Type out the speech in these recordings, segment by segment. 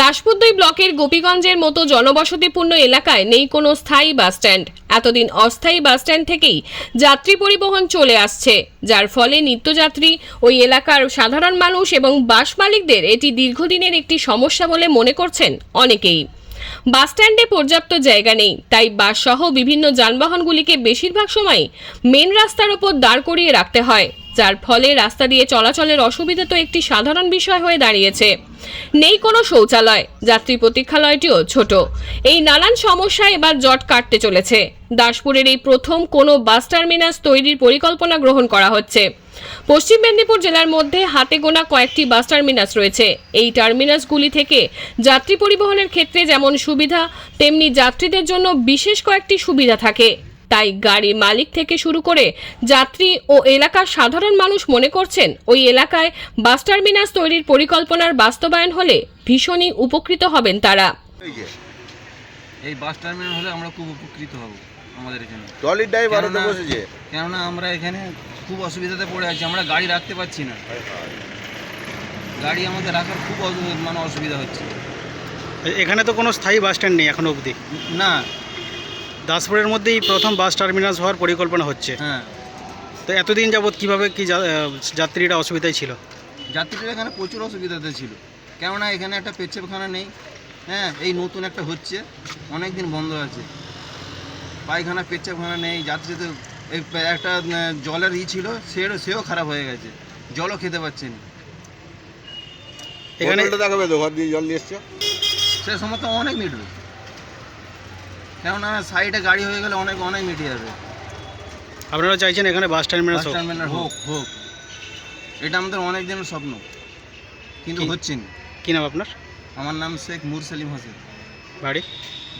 দাসপুদ্দই ব্লকের গোপীগঞ্জের মতো জনবসতিপূর্ণ এলাকায় নেই কোনো স্থায়ী বাসস্ট্যান্ড এতদিন অস্থায়ী বাস স্ট্যান্ড থেকেই যাত্রী পরিবহন চলে আসছে, যার ফলে নিত্যযাত্রী, ওই এলাকার সাধারণ মানুষ এবং বাস মালিকদের এটি দীর্ঘদিনের একটি সমস্যা বলে মনে করছেন অনেকেই। বাস স্ট্যান্ডে পর্যাপ্ত জায়গা নেই, তাই বাস সহ বিভিন্ন যানবাহনগুলিকে বেশিরভাগ সময় মেন রাস্তার ওপর দাঁড় করিয়ে রাখতে হয়। যার ফলে রাস্তা দিয়ে চলাচলের অসুবিধা তো একটি সাধারণ বিষয় হয়ে দাঁড়িয়েছে। নেই কোনো শৌচালয়, যাত্রী প্রতীক্ষালয়টিও ছোট। এই নানান সমস্যা এবার জট কাটতে চলেছে। দাসপুরের এই প্রথম কোনো বাস টার্মিনাস তৈরির পরিকল্পনা গ্রহণ করা হচ্ছে। পশ্চিম মেদিনীপুর জেলার মধ্যে হাতে গোনা কয়েকটি বাস টার্মিনাস রয়েছে। এই টার্মিনাসগুলি থেকে যাত্রী পরিবহনের ক্ষেত্রে যেমন সুবিধা, তেমনি যাত্রীদের জন্য বিশেষ কয়েকটি সুবিধা থাকে। তাই গাড়ি মালিক থেকে শুরু করে যাত্রী ও এলাকার সাধারণ মানুষ মনে করছেন ওই এলাকায় বাস টার্মিনাস তৈরির পরিকল্পনার বাস্তবায়ন হলে ভীষণই উপকৃত হবেন তারা। এই বাস টার্মিনাল হলে আমরা খুব উপকৃত হব আমাদের এখানে। ট্রলির ড্রাইভার হতে বসেছে? কেননা আমরা এখানে খুব অসুবিধাতে পড়ে আছি আমরা গাড়ি রাখতে পারছি না। গাড়ি আমাদের রাখার খুব মানে অসুবিধা হচ্ছে। এখানে তো কোনো স্থায়ী বাস স্ট্যান্ড নেই এখনও অবধি? না দাসপুরের মধ্যেই প্রথম বাস টার্মিনাস হওয়ার পরিকল্পনা হচ্ছে। হ্যাঁ। তো এতদিন যাবৎ কীভাবে কি যা- যাত্রীরা অসুবিধায় ছিল? যাত্রীদের এখানে প্রচুর অসুবিধাতে ছিল। কেননা এখানে একটা পেচ্ছেপখানা নেই। হ্যাঁ এই নতুন একটা হচ্ছে। অনেক দিন বন্ধ আছে। পায়খানা পেচ্ছেপখানা নেই। যাত্রীদের এই একটা জলের ই ছিল সেও সেও খারাপ হয়ে গেছে। জলও খেতে পাচ্ছে না। এখানে দেখাবে তো ঘর দিয়ে জল দিয়ে এসছো? সে সময় তো অনেক মিটবে কেননা সাইডে গাড়ি হয়ে গেলে অনেক অনেক মিটে যাবে। আপনারা চাইছেন এখানে বাস টার্মিনাস বাস হোক। টার্মিনাল হোক হোক। এটা আমাদের অনেক দিনের স্বপ্ন কিন্তু? হচ্ছে না কি নাম আপনার? আমার নাম শেখ মুর সেলিম হোসেন। বাড়ি?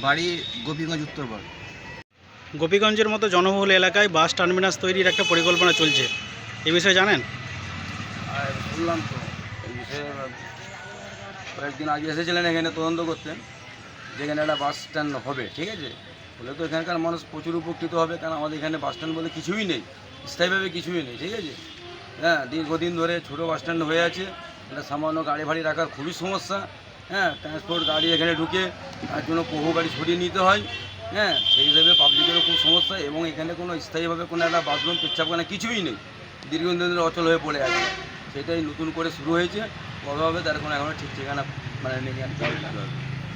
বাড়ি গোপীগঞ্জ উত্তরপাড় গোপীগঞ্জের মতো জনবহুল এলাকায় বাস টার্মিনাস তৈরির একটা পরিকল্পনা চলছে। এ বিষয়ে জানেন? আর শুনলাম তো এই বিষয়ে কয়েকদিন আগে এসেছিলেন এখানে তদন্ত করতেন যেখানে একটা বাস স্ট্যান্ড হবে, ঠিক আছে বলে তো এখানকার মানুষ প্রচুর উপকৃত হবে, কারণ আমাদের এখানে বাস স্ট্যান্ড বলে কিছুই নেই, স্থায়ীভাবে কিছুই নেই, ঠিক আছে হ্যাঁ দীর্ঘদিন ধরে ছোটো বাস স্ট্যান্ড হয়ে আছে এটা সামান্য গাড়ি ভাড়ি রাখার খুবই সমস্যা হ্যাঁ ট্রান্সপোর্ট গাড়ি এখানে ঢুকে তার জন্য বহু গাড়ি ছড়িয়ে নিতে হয় হ্যাঁ সেই হিসেবে পাবলিকেরও খুব সমস্যা, এবং এখানে কোনো স্থায়ীভাবে কোনো একটা বাথরুম পেচ্ছাপখানা কিছুই নেই, দীর্ঘদিন ধরে অচল হয়ে পড়ে আছে, সেটাই নতুন করে শুরু হয়েছে কবে হবে তার কোনো এখনও ঠিক ঠিকানা মানে নেই আর।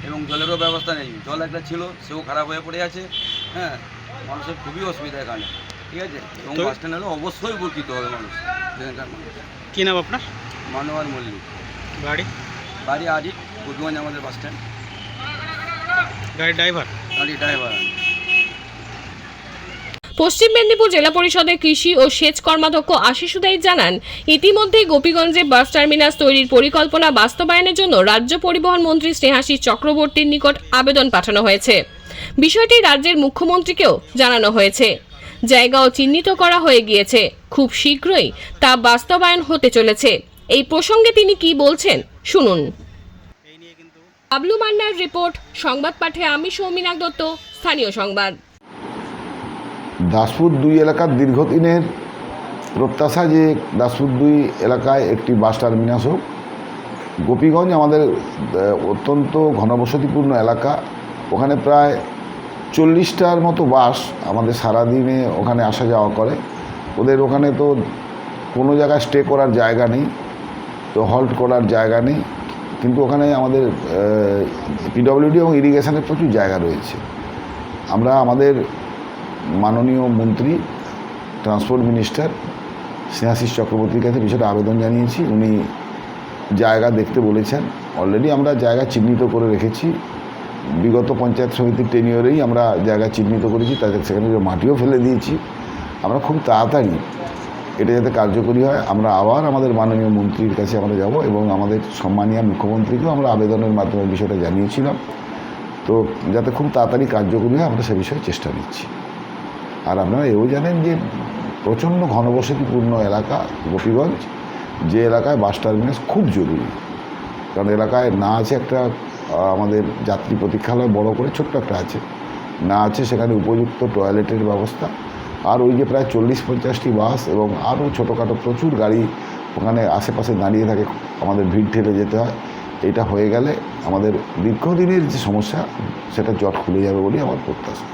এবং জলেরও ব্যবস্থা নেই। জল একটা ছিল সেও খারাপ হয়ে পড়ে আছে। হ্যাঁ মানুষের খুবই অসুবিধা এখানে ঠিক আছে? এবং বাস স্ট্যান্ড হলে অবশ্যই উপকৃত হবে মানুষ এখানকার মানুষ। কী নাম আপনার? মানবার মল্লিক। বাড়ি বাড়ি আদি বুধগঞ্জ আমাদের বাস স্ট্যান্ড। গাড়ির ড্রাইভার? গাড়ি ড্রাইভার পশ্চিম মেদিনীপুর জেলা পরিষদের কৃষি ও সেচ কর্মাধ্যক্ষ আশিস উদাই জানান ইতিমধ্যেই গোপীগঞ্জে বাস টার্মিনাস তৈরির পরিকল্পনা বাস্তবায়নের জন্য রাজ্য পরিবহন মন্ত্রী স্নেহাশিস চক্রবর্তীর নিকট আবেদন পাঠানো হয়েছে। বিষয়টি রাজ্যের মুখ্যমন্ত্রীকেও জানানো হয়েছে। জায়গাও চিহ্নিত করা হয়ে গিয়েছে। খুব শীঘ্রই তা বাস্তবায়ন হতে চলেছে। এই প্রসঙ্গে তিনি কি বলছেন শুনুন। বাবলু মান্নার রিপোর্ট সংবাদ পাঠে আমি সৌমিনাক দত্ত স্থানীয় সংবাদ। দাসপুর দুই এলাকার দীর্ঘদিনের প্রত্যাশা যে দাসপুর দুই এলাকায় একটি বাস টার্মিনাস হোক। গোপীগঞ্জ আমাদের অত্যন্ত ঘনবসতিপূর্ণ এলাকা। ওখানে প্রায় চল্লিশটার মতো বাস আমাদের সারাদিনে ওখানে আসা যাওয়া করে। ওদের ওখানে তো কোনো জায়গায় স্টে করার জায়গা নেই, তো হল্ট করার জায়গা নেই। কিন্তু ওখানে আমাদের পিডব্লিউডি এবং ইরিগেশনের প্রচুর জায়গা রয়েছে। আমরা আমাদের মাননীয় মন্ত্রী ট্রান্সপোর্ট মিনিস্টার স্নেহাশিস চক্রবর্তীর কাছে বিষয়টা আবেদন জানিয়েছি। উনি জায়গা দেখতে বলেছেন। অলরেডি আমরা জায়গা চিহ্নিত করে রেখেছি। বিগত পঞ্চায়েত সমিতির টেনিয়রেই আমরা জায়গা চিহ্নিত করেছি। তাদের সেখানে মাটিও ফেলে দিয়েছি। আমরা খুব তাড়াতাড়ি এটা যাতে কার্যকরী হয়, আমরা আবার আমাদের মাননীয় মন্ত্রীর কাছে আমরা যাব এবং আমাদের সম্মানীয় মুখ্যমন্ত্রীকেও আমরা আবেদনের মাধ্যমে বিষয়টা জানিয়েছিলাম। তো যাতে খুব তাড়াতাড়ি কার্যকরী হয়, আমরা সে বিষয়ে চেষ্টা নিচ্ছি। আর আপনারা এও জানেন যে প্রচণ্ড ঘনবসতিপূর্ণ এলাকা গোপীগঞ্জ, যে এলাকায় বাস টার্মিনাস খুব জরুরি। কারণ এলাকায় না আছে একটা আমাদের যাত্রী প্রতীক্ষালয় বড় করে, ছোট্ট একটা আছে। না আছে সেখানে উপযুক্ত টয়লেটের ব্যবস্থা। আর ওই যে প্রায় চল্লিশ পঞ্চাশটি বাস এবং আরও ছোটোখাটো প্রচুর গাড়ি ওখানে আশেপাশে দাঁড়িয়ে থাকে, আমাদের ভিড় ঠেলে যেতে হয়। এটা হয়ে গেলে আমাদের দীর্ঘদিনের যে সমস্যা, সেটা জট খুলে যাবে বলেই আমার প্রত্যাশা।